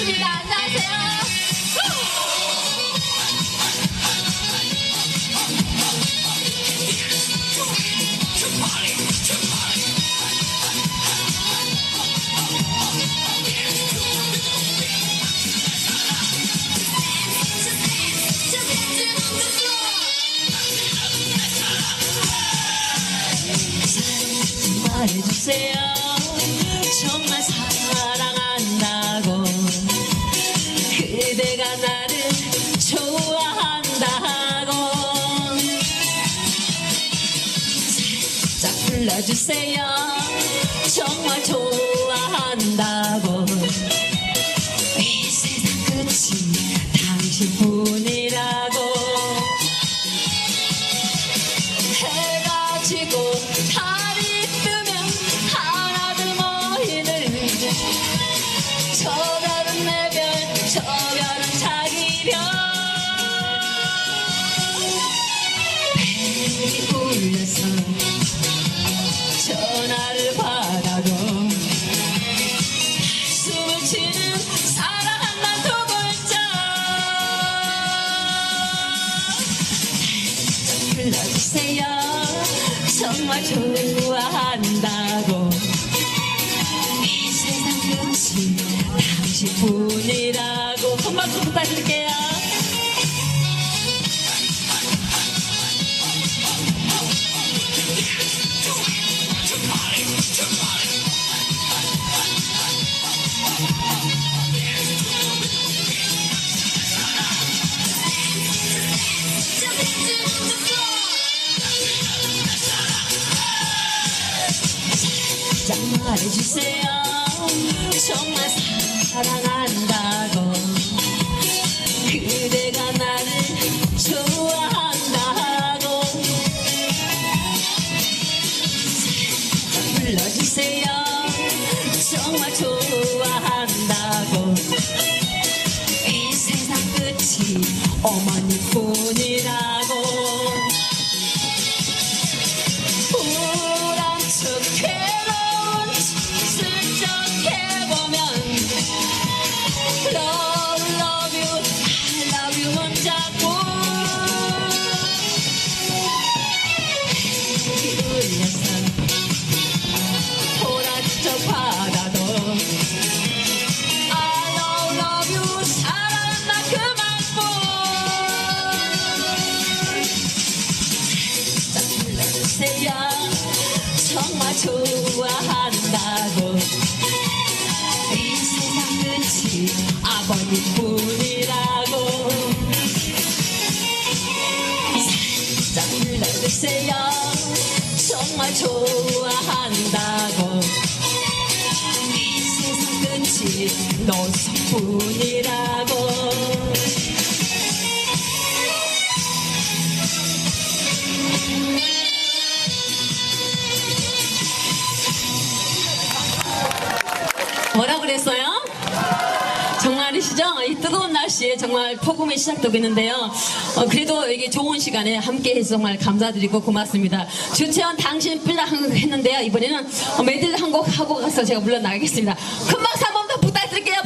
반갑습니다. 안녕하세요. 말해주세요 주세요. 정말 좋아한다고. 이 세상 끝이 당신뿐이라고. 해가 지고 달이 뜨면 하나둘 모이는 저 별은 내 별, 저 별은 자기 별. 벨이 울려서 불러주세요. 정말 좋아한다고. 이 세상 끝이 당신뿐이라고 한 박수 부탁드릴게요 짝 말해주세요. 정말 사랑한다고. 그대가 나를 좋아한다고. 짝 불러주세요. 정말 좋아한다고. 이 세상 끝이 어머니뿐이라 정말 좋아한다고. 이 세상 끝이 너뿐이라고 정말이시죠? 이 뜨거운 날씨에 정말 폭음이 시작되겠는데요. 어, 그래도 이게 좋은 시간에 함께 해서 정말 감사드리고 고맙습니다. 주최원 당신 빌라 했는데요. 이번에는 어, 메들 한곡 하고 가서 제가 물러나가겠습니다. 큰 박수 한 번 더 부탁드릴게요.